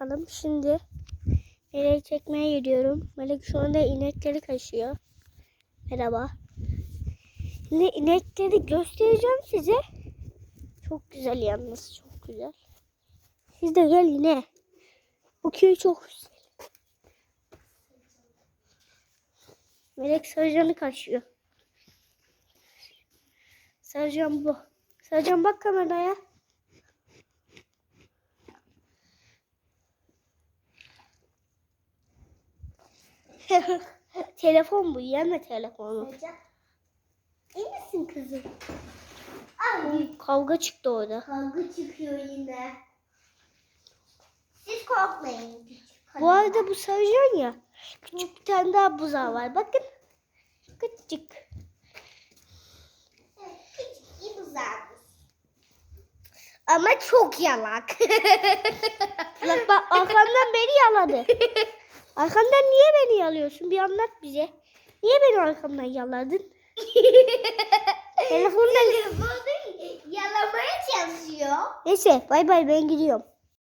bakalım. Şimdi Melek'i çekmeye gidiyorum. Melek şu anda inekleri kaşıyor. Merhaba. Şimdi inekleri göstereceğim size. Çok güzel yalnız. Çok güzel. Siz de gel yine. Bu köy çok güzel. Melek sarıcanı kaşıyor. Sarıcan bu. Sarıcan bak kameraya. Telefon bu. Yeme telefonu. İyi misin kızım? Oy, Kavga çıktı orada. Kavga çıkıyor yine. Siz korkmayın. Bu arada bu sarıcan ya. Küçük bir tane daha buzağı var. Bakın. Küçük. Evet, Küçük iyi buzağımız. Ama çok yalak. Bak bak arkamdan beni yaladı. Arkamdan niye beni yalıyorsun? Bir anlat bize. Niye beni arkamdan yaladın? Telefonda Bunu yalamaya çalışıyor. Neyse bay bay ben gidiyorum.